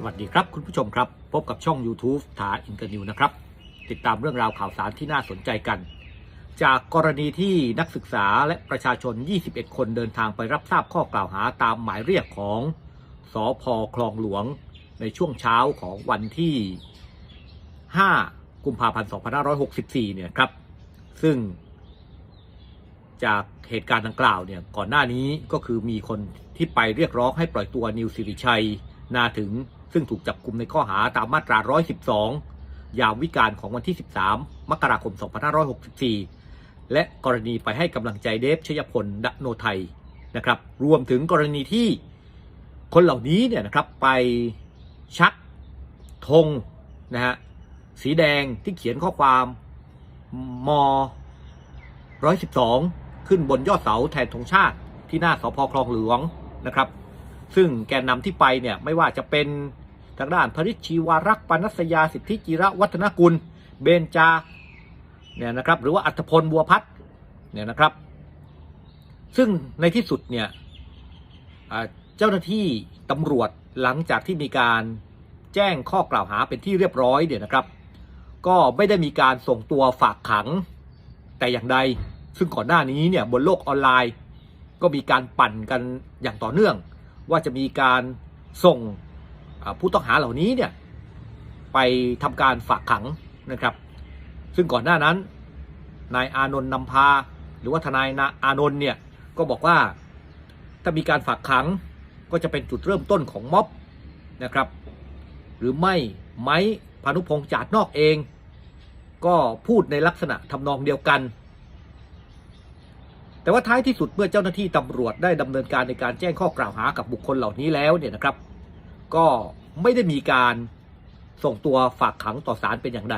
สวัสดีครับคุณผู้ชมครับ พบกับช่อง YouTube ถาอินเตอร์นิวนะครับ ติดตามเรื่องราวข่าวสารที่น่าสนใจกัน จากกรณีที่นักศึกษาและประชาชน 21 คนเดินทางไปรับทราบข้อกล่าวหาตามหมายเรียกของสอพอคลองหลวง ในช่วงเช้าของวันที่ 5 กุมภาพันธ์ 2564 เนี่ยครับ ซึ่ง จากเหตุการณ์ดังกล่าวเนี่ยก่อนหน้านี้ก็คือมีคนที่ไปเรียกร้องให้ปล่อยตัวนิวสิริชัยนาถึง ซึ่งถูกจับกลุมในข้อหาตามมาตรา 112 ยามวิการของวันที่ 13 มกราคม 2564 และกรณีไปให้กำลังใจเดฟชยพลดโนไทยนะครับ รวมถึงกรณีที่คนเหล่านี้เนี่ยนะครับไปชักธงนะฮะสีแดงที่เขียนข้อความม 112 ขึ้นบนยอดเสาแทนธงชาติที่หน้าสพคลองหลวงนะครับ ซึ่งแกนนำที่ไปเนี่ยไม่ว่าจะเป็น ทางด้านพริชีวารักษ์ปนัสยาสิทธิจิระวัฒนกุล เบนจาเนี่ยนะครับหรือว่าอัธพลบัวพัฒเนี่ยนะครับ ซึ่งในที่สุดเนี่ยเจ้าหน้าที่ตำรวจหลังจากที่มีการแจ้งข้อกล่าวหาเป็นที่เรียบร้อยเนี่ยนะครับ ก็ไม่ได้มีการส่งตัวฝากขังแต่อย่างใด ซึ่งก่อนหน้านี้เนี่ยบนโลกออนไลน์ ก็มีการปั่นกันอย่างต่อเนื่อง ว่าจะมีการส่ง ผู้ต้องหาเหล่านี้เนี่ยไปทำการฝากขังนะครับ ซึ่งก่อนหน้านั้นนายอานนท์นำพา หรือว่าทนายนาอานนท์เนี่ยก็บอกว่าถ้ามีการฝากขังก็จะเป็นจุดเริ่มต้นของม็อบนะครับ หรือไม่ไม้พานุพงษ์จาดนอกเอง ก็พูดในลักษณะทำนองเดียวกัน แต่ว่าท้ายที่สุดเมื่อเจ้าหน้าที่ตำรวจได้ดำเนินการในการแจ้งข้อกล่าวหากับบุคคลเหล่านี้แล้วเนี่ยนะครับ ก็ไม่ได้มีการส่งตัวฝากขังต่อศาลเป็นอย่างใด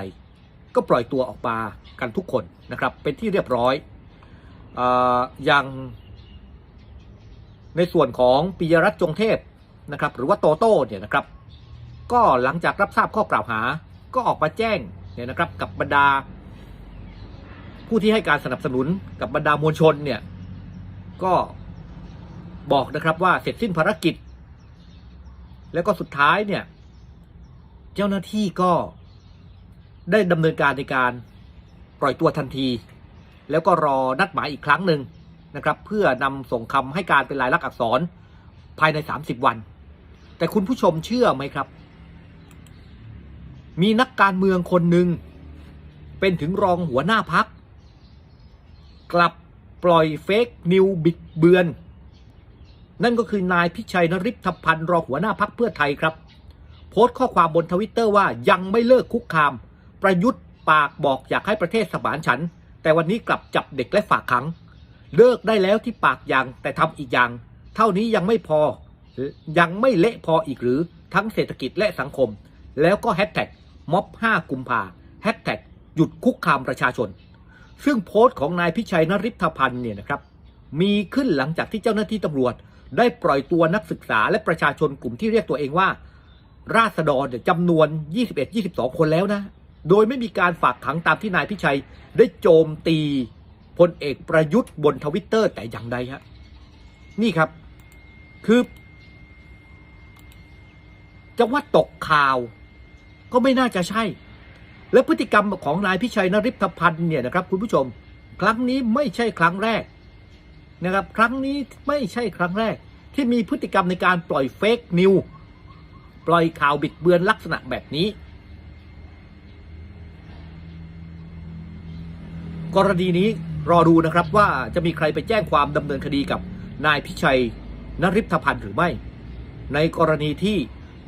ก็ปล่อยตัวออกมากันทุกคนนะครับ เป็นที่เรียบร้อยอออย่างในส่วนของปิยรัตน์จงเทพนะครับ หรือว่าโตโต้เนี่ยนะครับ ก็หลังจากรับทราบข้อกล่าวหา ก็ออกมาแจ้งเนี่ยนะครับ กับบรรดา ผู้ที่ให้การสนับสนุนกับบรรดามวลชนเนี่ยก็บอกนะครับว่าเสร็จสิ้นภารกิจ แล้วก็สุดท้ายเนี่ย เจ้าหน้าที่ก็ได้ดำเนินการในการปล่อยตัวทันที แล้วก็รอนัดหมายอีกครั้งหนึ่งนะครับ เพื่อนำส่งคำให้การเป็นลายลักษณ์อักษรภายใน 30 วัน แต่คุณผู้ชมเชื่อไหมครับ มีนักการเมืองคนหนึ่งเป็นถึงรองหัวหน้าพัก กลับปล่อยเฟกนิวบิดเบือน นั่นก็คือนายพิชัยนริพพันธ์รองหัวหน้าพักเพื่อไทยครับ โพสต์ข้อความบนทวิตเตอร์ว่ายังไม่เลิกคุกคาม ประยุทธ์ปากบอกอยากให้ประเทศสมานฉันท์แต่วันนี้กลับจับเด็กและฝากขัง เลิกได้แล้วที่ปากอย่างแต่ทำอีกอย่าง เท่านี้ยังไม่พอ ยังไม่เละพออีกหรือทั้งเศรษฐกิจและสังคม แล้วก็แฮชแท็กม็อบ 5 กุมภาแฮชแท็กหยุดคุกคามประชาชน ซึ่งโพสต์ของนายพิชัยนริพพันธ์เนี่ยนะครับ มีขึ้นหลังจากที่เจ้าหน้าที่ตำรวจ ได้ปล่อยตัวนักศึกษาและประชาชนกลุ่มที่เรียกตัวเองว่า ราษฎรจำนวน 21-22 คนแล้วนะ โดยไม่มีการฝากขังตามที่นายพิชัย ได้โจมตีพลเอกประยุทธ์บนทวิตเตอร์แต่อย่างใดฮะนี่ครับ คือจะว่าตกข่าวก็ไม่น่าจะใช่ และพฤติกรรมของนายพิชัยนริพพันธ์เนี่ยนะครับ คุณผู้ชม ครั้งนี้ไม่ใช่ครั้งแรก นะครับ ครั้งนี้ไม่ใช่ครั้งแรกที่มีพฤติกรรมในการปล่อยเฟกนิวปล่อยข่าวบิดเบือนลักษณะแบบนี้ กรณีนี้รอดูนะครับว่าจะมีใครไปแจ้งความดำเนินคดีกับนายพิชัยนริพพันธ์หรือไม่ ในกรณีที่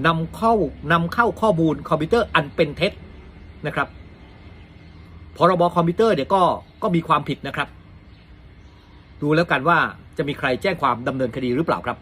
นำเข้านำเข้าข้อมูลคอมพิวเตอร์อันเป็นเท็จนะครับพรบคอมพิวเตอร์เนี่ยก็ก็มีความผิดนะครับ ดูแล้วกันว่าจะมีใครแจ้งความดำเนินคดีหรือเปล่าครับ